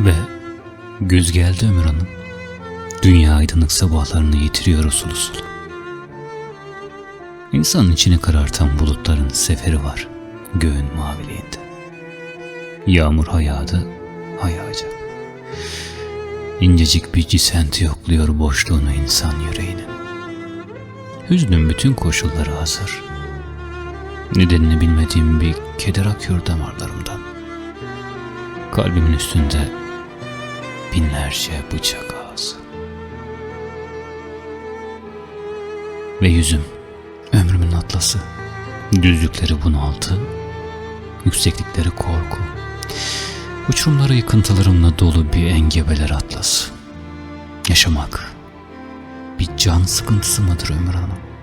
Ve güz geldi Ömür Hanım. Dünya aydınlık sabahlarını yitiriyor usul usul. İnsanın içini karartan bulutların seferi var göğün maviliğinde. Yağmur hayadı, hayacak. İncecik bir cisenti yokluyor boşluğunu insan yüreğinin. Hüznün bütün koşulları hazır. Nedenini bilmediğim bir keder akıyor damarlarımdan. Kalbimin üstünde binlerce bıçak ağzı. Ve yüzüm ömrümün atlası. Düzlükleri bunaltı, yükseklikleri korku. Uçurumları yıkıntılarımla dolu bir engebeler atlası. Yaşamak bir can sıkıntısı mıdır Ömür Hanım?